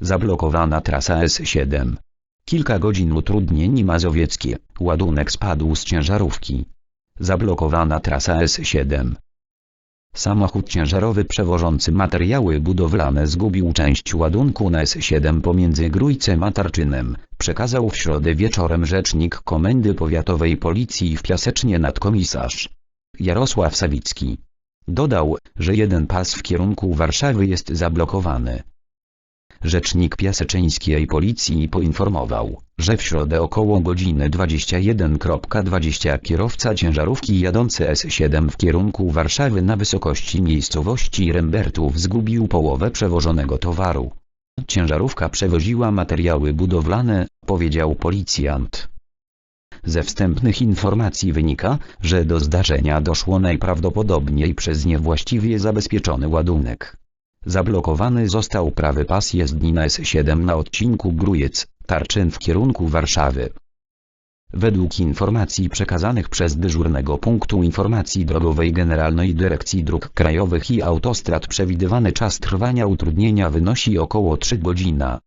Zablokowana trasa S7. Kilka godzin utrudnień mazowieckie. Ładunek spadł z ciężarówki. Zablokowana trasa S7. Samochód ciężarowy przewożący materiały budowlane zgubił część ładunku na S7 pomiędzy Grójcem a Tarczynem, przekazał w środę wieczorem rzecznik Komendy Powiatowej Policji w Piasecznie nadkomisarz Jarosław Sawicki. Dodał, że jeden pas w kierunku Warszawy jest zablokowany. Rzecznik Piaseczyńskiej Policji poinformował, że w środę około godziny 21.20 kierowca ciężarówki jadący S7 w kierunku Warszawy na wysokości miejscowości Rembertów zgubił połowę przewożonego towaru. Ciężarówka przewoziła materiały budowlane, powiedział policjant. Ze wstępnych informacji wynika, że do zdarzenia doszło najprawdopodobniej przez niewłaściwie zabezpieczony ładunek. Zablokowany został prawy pas jezdni na S7 na odcinku Grójec-Tarczyn w kierunku Warszawy. Według informacji przekazanych przez dyżurnego punktu informacji drogowej Generalnej Dyrekcji Dróg Krajowych i Autostrad przewidywany czas trwania utrudnienia wynosi około 3 godzina.